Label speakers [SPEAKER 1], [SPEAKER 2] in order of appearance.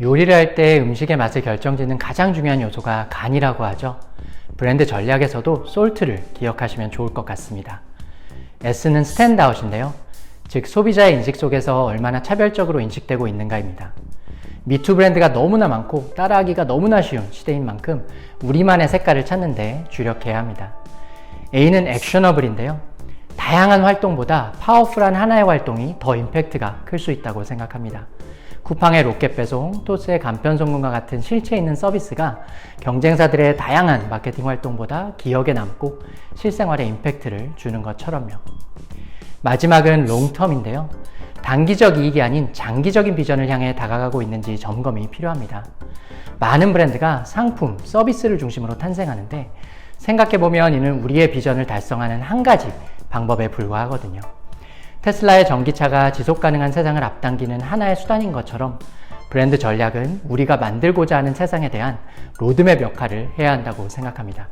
[SPEAKER 1] 요리를 할 때 음식의 맛을 결정짓는 가장 중요한 요소가 간이라고 하죠. 브랜드 전략에서도 솔트를 기억하시면 좋을 것 같습니다. S는 스탠드아웃인데요. 즉, 소비자의 인식 속에서 얼마나 차별적으로 인식되고 있는가입니다. 미투 브랜드가 너무나 많고 따라하기가 너무나 쉬운 시대인 만큼 우리만의 색깔을 찾는데 주력해야 합니다. A는 액셔너블인데요. 다양한 활동보다 파워풀한 하나의 활동이 더 임팩트가 클 수 있다고 생각합니다. 쿠팡의 로켓 배송, 토스의 간편 송금과 같은 실체 있는 서비스가 경쟁사들의 다양한 마케팅 활동보다 기억에 남고 실생활에 임팩트를 주는 것처럼요. 마지막은 롱텀인데요. 단기적 이익이 아닌 장기적인 비전을 향해 다가가고 있는지 점검이 필요합니다. 많은 브랜드가 상품, 서비스를 중심으로 탄생하는데 생각해보면 이는 우리의 비전을 달성하는 한 가지 방법에 불과하거든요. 테슬라의 전기차가 지속 가능한 세상을 앞당기는 하나의 수단인 것처럼 브랜드 전략은 우리가 만들고자 하는 세상에 대한 로드맵 역할을 해야 한다고 생각합니다.